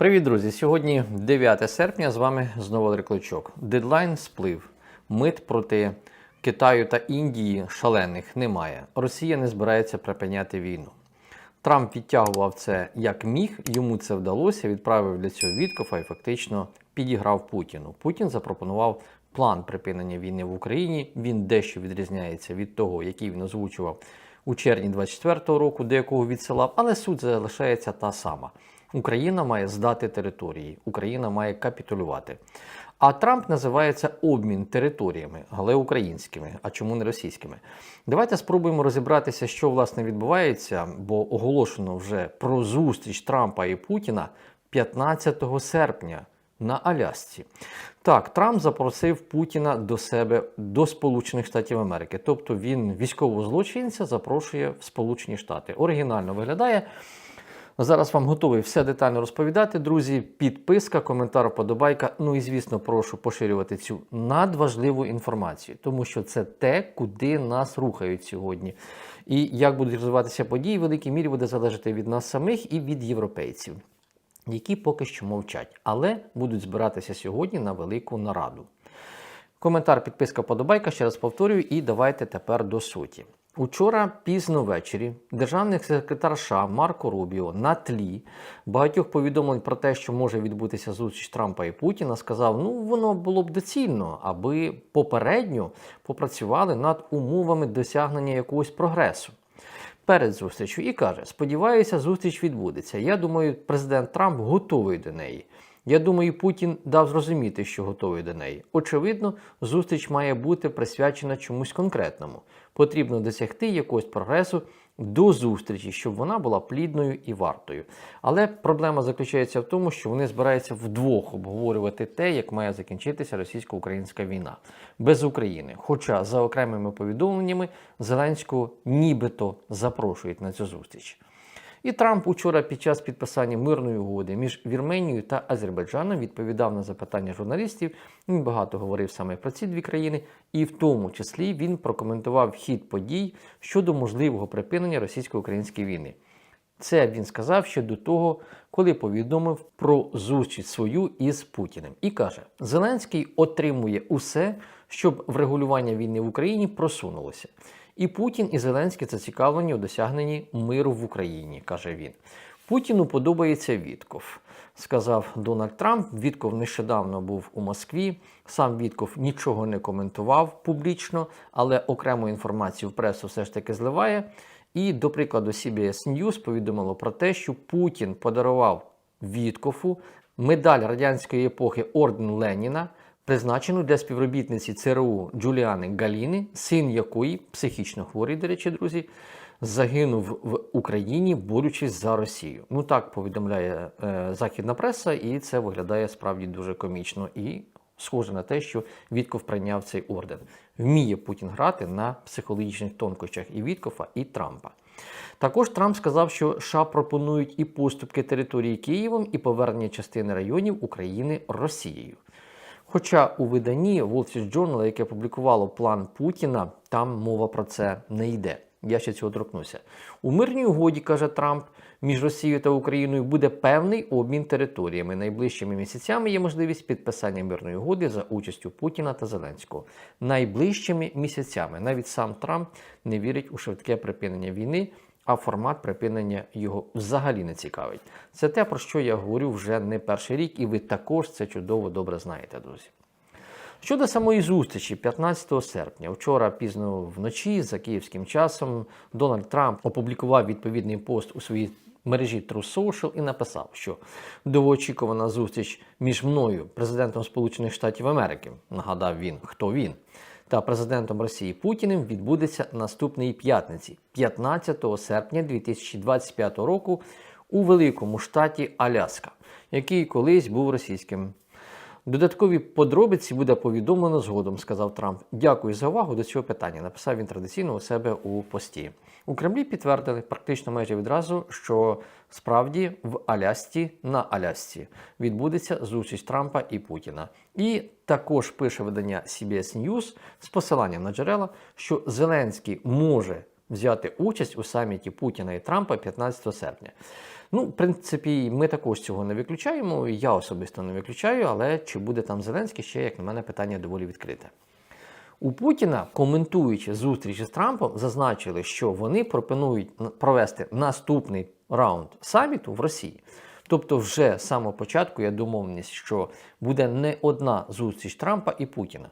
Привіт, друзі! Сьогодні 9 серпня. З вами знову Олег. Дедлайн сплив. Мит проти Китаю та Індії шалених немає. Росія не збирається припиняти війну. Трамп відтягував це як міг, йому це вдалося, відправив для цього Віткофа і фактично підіграв Путіну. Путін запропонував план припинення війни в Україні. Він дещо відрізняється від того, який він озвучував у червні 24-го року, до якого відсилав, але суть залишається та сама. Україна має здати території, Україна має капітулювати. А Трамп називається обмін територіями, але українськими, а чому не російськими? Давайте спробуємо розібратися, що власне відбувається, бо оголошено вже про зустріч Трампа і Путіна 15 серпня на Алясці. Так, Трамп запросив Путіна до себе до Сполучених Штатів Америки. Тобто він військового злочинця запрошує в Сполучені Штати. Оригінально виглядає. Зараз вам готовий все детально розповідати, друзі. Підписка, коментар, подобайка. Ну і звісно, прошу поширювати цю надважливу інформацію, тому що це те, куди нас рухають сьогодні. І як будуть розвиватися події, в великій мірі буде залежати від нас самих і від європейців, які поки що мовчать, але будуть збиратися сьогодні на велику нараду. Коментар, підписка, подобайка, ще раз повторюю, і давайте тепер до суті. Учора пізно ввечері державний секретар США Марко Рубіо на тлі багатьох повідомлень про те, що може відбутися зустріч Трампа і Путіна, сказав: ну воно було б доцільно, аби попередньо попрацювали над умовами досягнення якогось прогресу. Перед зустрічю і каже: сподіваюся, зустріч відбудеться. Я думаю, президент Трамп готовий до неї. Я думаю, Путін дав зрозуміти, що готовий до неї. Очевидно, зустріч має бути присвячена чомусь конкретному. Потрібно досягти якогось прогресу до зустрічі, щоб вона була плідною і вартою. Але проблема заключається в тому, що вони збираються вдвох обговорювати те, як має закінчитися російсько-українська війна без України. Хоча за окремими повідомленнями Зеленського нібито запрошують на цю зустріч. І Трамп учора під час підписання мирної угоди між Вірменією та Азербайджаном відповідав на запитання журналістів. Він багато говорив саме про ці дві країни, і в тому числі він прокоментував хід подій щодо можливого припинення російсько-української війни. Це він сказав ще до того, коли повідомив про зустріч свою із Путіним. І каже: Зеленський отримує усе, щоб врегулювання війни в Україні просунулося. І Путін і Зеленський зацікавлені у досягненні миру в Україні, каже він. Путіну подобається Вітков, сказав Дональд Трамп. Вітков нещодавно був у Москві. Сам Вітков нічого не коментував публічно, але окрему інформацію в пресу все ж таки зливає. І, до прикладу, CBS News повідомило про те, що Путін подарував Віткофу медаль радянської епохи Орден Леніна призначену для співробітниці ЦРУ Джуліани Галіни, син якої, психічно хворий, до речі, друзі, загинув в Україні, борючись за Росію. Ну так повідомляє е, західна преса, і це виглядає справді дуже комічно і схоже на те, що Вітков прийняв цей орден. Вміє Путін грати на психологічних тонкощах і Віткофа, і Трампа. Також Трамп сказав, що США пропонують і поступки території Києвом, і повернення частини районів України Росією. Хоча у виданні Wall Street Journal, яке публікувало план Путіна, там мова про це не йде. Я ще цього торкнуся. У мирній угоді, каже Трамп, між Росією та Україною буде певний обмін територіями. Найближчими місяцями є можливість підписання мирної угоди за участю Путіна та Зеленського. Найближчими місяцями навіть сам Трамп не вірить у швидке припинення війни. А формат припинення його взагалі не цікавить. Це те, про що я говорю вже не перший рік, і ви також це чудово добре знаєте, друзі. Щодо самої зустрічі, 15 серпня, вчора пізно вночі, за київським часом, Дональд Трамп опублікував відповідний пост у своїй мережі True Social і написав, що довгоочікувана зустріч між мною, президентом Сполучених Штатів Америки, нагадав він, хто він, та президентом Росії Путіним відбудеться наступної п'ятниці, 15 серпня 2025 року, у великому штаті Аляска, який колись був російським. Додаткові подробиці буде повідомлено згодом, сказав Трамп. Дякую за увагу до цього питання. Написав він традиційно у себе у пості. У Кремлі підтвердили практично майже відразу, що справді в Алясці на Алясці відбудеться зустріч Трампа і Путіна. І також пише видання CBS News з посиланням на джерела, що Зеленський може взяти участь у саміті Путіна і Трампа 15 серпня. Ну, в принципі, ми також цього не виключаємо. Я особисто не виключаю, але чи буде там Зеленський, ще, як на мене, питання доволі відкрите. У Путіна, коментуючи зустріч з Трампом, зазначили, що вони пропонують провести наступний раунд саміту в Росії. Тобто, вже з самого початку є домовленість, що буде не одна зустріч Трампа і Путіна.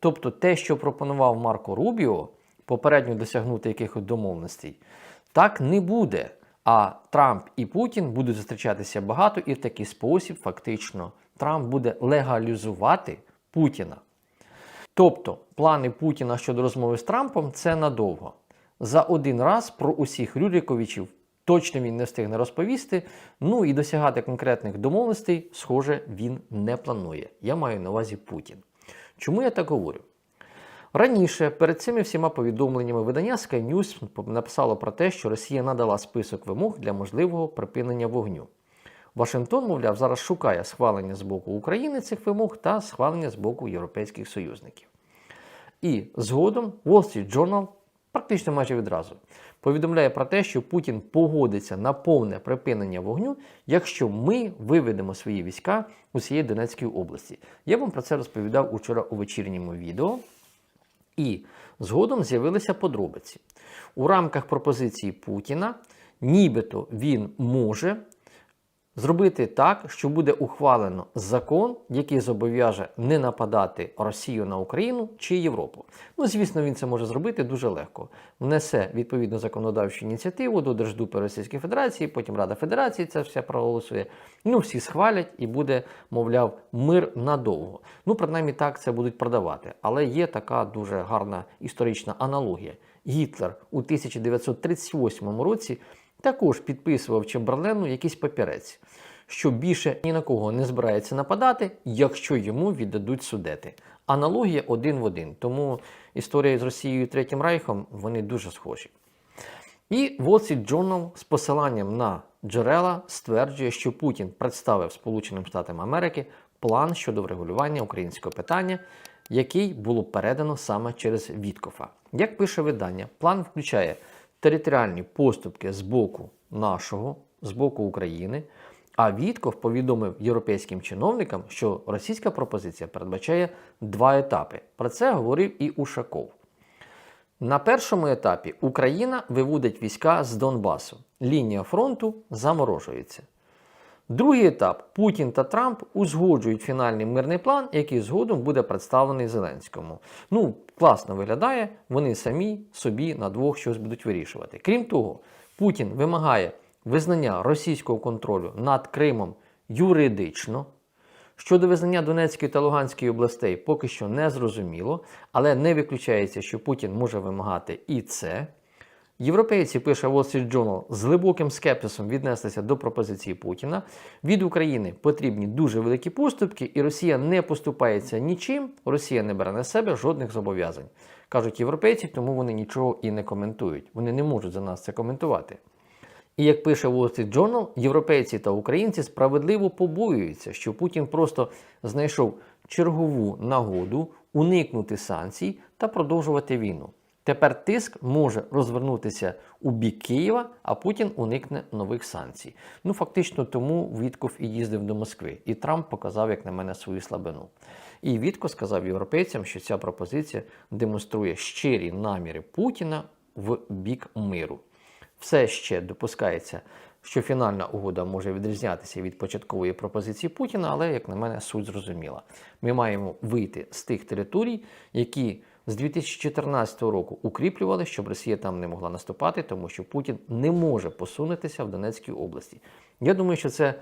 Тобто, те, що пропонував Марко Рубіо, попередньо досягнути якихось домовленостей, так не буде. А Трамп і Путін будуть зустрічатися багато, і в такий спосіб, фактично, Трамп буде легалізувати Путіна. Тобто, плани Путіна щодо розмови з Трампом це надовго. За один раз про усіх Рюриковичів точно він не встигне розповісти. Ну і досягати конкретних домовленостей, схоже, він не планує. Я маю на увазі Путін. Чому я так говорю? Раніше, перед цими всіма повідомленнями, видання Sky News написало про те, що Росія надала список вимог для можливого припинення вогню. Вашингтон, мовляв, зараз шукає схвалення з боку України цих вимог та схвалення з боку європейських союзників. І згодом Wall Street Journal практично майже відразу повідомляє про те, що Путін погодиться на повне припинення вогню, якщо ми виведемо свої війська усієї Донецької області. Я вам про це розповідав учора у вечірньому відео. І згодом з'явилися подробиці. У рамках пропозиції Путіна, нібито він може зробити так, що буде ухвалено закон, який зобов'яже не нападати Росію на Україну чи Європу. Ну, звісно, він це може зробити дуже легко. Внесе відповідну законодавчу ініціативу до Держдупи Російської Федерації, потім Рада Федерації це все проголосує. Ну, всі схвалять і буде, мовляв, мир надовго. Ну, принаймні так це будуть продавати. Але є така дуже гарна історична аналогія. Гітлер у 1938 році також підписував Чемберлену якийсь папірець, що більше ні на кого не збирається нападати, якщо йому віддадуть судети. Аналогія один в один. Тому історія з Росією і Третім Рейхом вони дуже схожі. І Wall Street Journal з посиланням на джерела стверджує, що Путін представив Сполученим Штатам Америки план щодо врегулювання українського питання, який було передано саме через Віткофа. Як пише видання, план включає територіальні поступки з боку нашого, з боку України. А Вітков повідомив європейським чиновникам, що російська пропозиція передбачає два етапи. Про це говорив і Ушаков. На першому етапі Україна виводить війська з Донбасу. Лінія фронту заморожується. Другий етап Путін та Трамп узгоджують фінальний мирний план, який згодом буде представлений Зеленському. Ну, класно виглядає, вони самі собі на двох щось будуть вирішувати. Крім того, Путін вимагає визнання російського контролю над Кримом юридично. Щодо визнання Донецької та Луганської областей поки що не зрозуміло, але не виключається, що Путін може вимагати і це. Європейці, пише Wall Street Journal, з глибоким скепсисом віднеслися до пропозиції Путіна. Від України потрібні дуже великі поступки, і Росія не поступається нічим. Росія не бере на себе жодних зобов'язань. Кажуть європейці, тому вони нічого і не коментують. Вони не можуть за нас це коментувати. І як пише Wall Street Journal, європейці та українці справедливо побоюються, що Путін просто знайшов чергову нагоду уникнути санкцій та продовжувати війну. Тепер тиск може розвернутися у бік Києва, а Путін уникне нових санкцій. Ну фактично тому Вітков і їздив до Москви, і Трамп показав, як на мене, свою слабину. І Вітко сказав європейцям, що ця пропозиція демонструє щирі наміри Путіна в бік миру. Все ще допускається, що фінальна угода може відрізнятися від початкової пропозиції Путіна, але, як на мене, суть зрозуміла. Ми маємо вийти з тих територій, які з 2014 року укріплювали, щоб Росія там не могла наступати, тому що Путін не може посунутися в Донецькій області. Я думаю, що це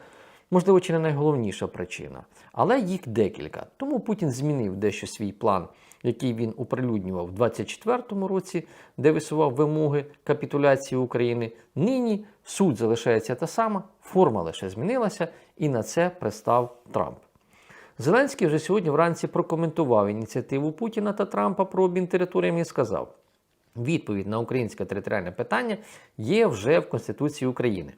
можливо чи не найголовніша причина, але їх декілька. Тому Путін змінив дещо свій план, який він оприлюднював у 2024 році, де висував вимоги капітуляції України. Нині суть залишається та сама, форма лише змінилася, і на це пристав Трамп. Зеленський вже сьогодні вранці прокоментував ініціативу Путіна та Трампа про обмін територіями і сказав: відповідь на українське територіальне питання є вже в Конституції України.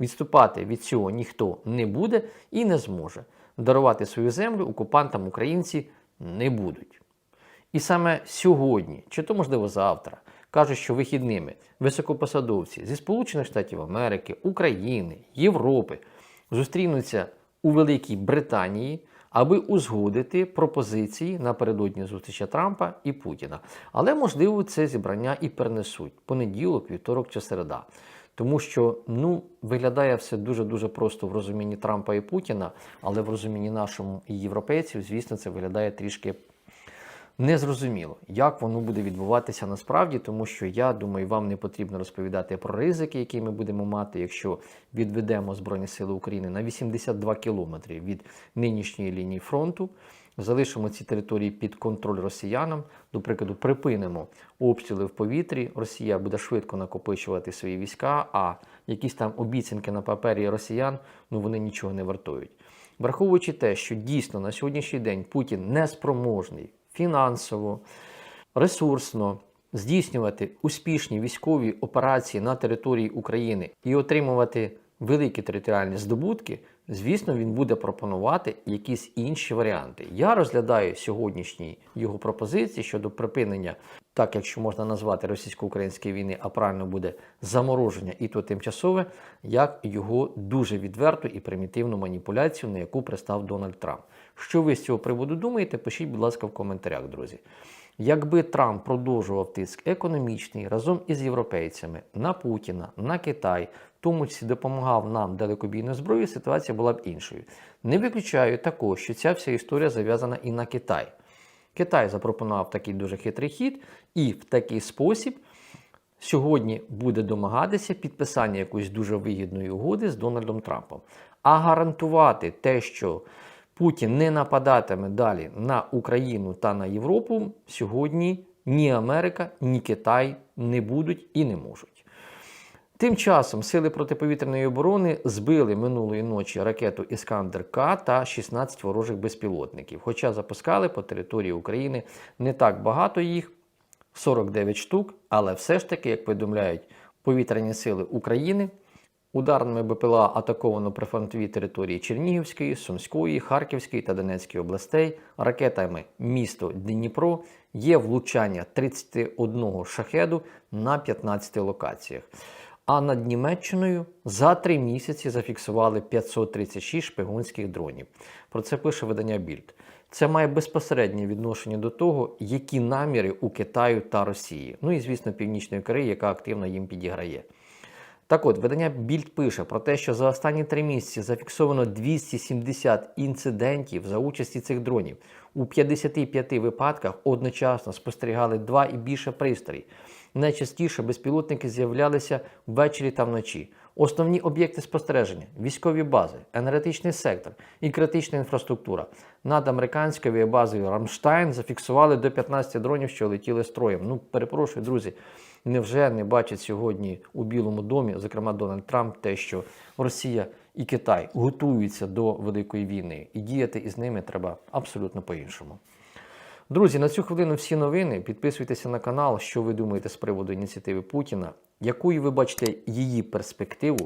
Відступати від цього ніхто не буде і не зможе. Дарувати свою землю окупантам українці не будуть. І саме сьогодні, чи то можливо завтра, кажуть, що вихідними високопосадовці зі Сполучених Штатів Америки, України, Європи зустрінуться у Великій Британії, аби узгодити пропозиції напередодні зустрічі Трампа і Путіна. Але можливо це зібрання і перенесуть понеділок, вівторок чи середа. Тому що ну виглядає все дуже дуже просто в розумінні Трампа і Путіна, але в розумінні нашому і європейців, звісно, це виглядає трішки незрозуміло, як воно буде відбуватися насправді, тому що я думаю, вам не потрібно розповідати про ризики, які ми будемо мати, якщо відведемо Збройні Сили України на 82 кілометри від нинішньої лінії фронту. Залишимо ці території під контроль росіянам. До прикладу, припинимо обстріли в повітрі. Росія буде швидко накопичувати свої війська, а якісь там обіцянки на папері росіян ну вони нічого не вартують. Враховуючи те, що дійсно на сьогоднішній день Путін не спроможний фінансово, ресурсно здійснювати успішні військові операції на території України і отримувати великі територіальні здобутки, звісно, він буде пропонувати якісь інші варіанти. Я розглядаю сьогоднішні його пропозиції щодо припинення, так якщо можна назвати російсько-української війни, а правильно буде замороження і то тимчасове, як його дуже відверту і примітивну маніпуляцію, на яку пристав Дональд Трамп. Що ви з цього приводу думаєте? Пишіть, будь ласка, в коментарях, друзі. Якби Трамп продовжував тиск економічний разом із європейцями на Путіна, на Китай, в тому числі допомагав нам далекобійною зброєю, ситуація була б іншою. Не виключаю також, що ця вся історія зав'язана і на Китай. Китай запропонував такий дуже хитрий хід, і в такий спосіб сьогодні буде домагатися підписання якоїсь дуже вигідної угоди з Дональдом Трампом. А гарантувати те, що Путін не нападатиме далі на Україну та на Європу, сьогодні ні Америка, ні Китай не будуть і не можуть. Тим часом сили протиповітряної оборони збили минулої ночі ракету Іскандер К та 16 ворожих безпілотників. Хоча запускали по території України не так багато їх 49 штук, але все ж таки, як повідомляють повітряні сили України, ударними БПЛА атаковано прифронтові території Чернігівської, Сумської, Харківської та Донецької областей, ракетами місто Дніпро є влучання 31 шахеду на 15 локаціях. А над Німеччиною за три місяці зафіксували 536 шпигунських дронів. Про це пише видання Більд. Це має безпосереднє відношення до того, які наміри у Китаю та Росії. Ну і звісно, Північної Кореї, яка активно їм підіграє. Так от, видання Більд пише про те, що за останні три місяці зафіксовано 270 інцидентів за участі цих дронів. У 55 випадках одночасно спостерігали два і більше пристрій. Найчастіше безпілотники з'являлися ввечері та вночі. Основні об'єкти спостереження, військові бази, енергетичний сектор і критична інфраструктура. Над американською авіабазою Рамштайн зафіксували до 15 дронів, що летіли строєм. Ну, перепрошую, друзі. Невже не бачить сьогодні у Білому домі, зокрема Дональд Трамп, те, що Росія і Китай готуються до великої війни, і діяти із ними треба абсолютно по-іншому. Друзі, на цю хвилину всі новини. Підписуйтеся на канал, що ви думаєте з приводу ініціативи Путіна, якою ви бачите її перспективу.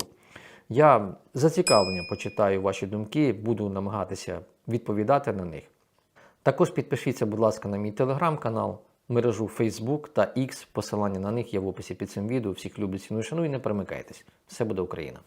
Я з зацікавленням почитаю ваші думки, буду намагатися відповідати на них. Також підпишіться, будь ласка, на мій телеграм-канал, мережу Facebook та X. Посилання на них є в описі під цим відео. Всіх люблю, ціную, шаную і не перемикайтесь. Все буде Україна!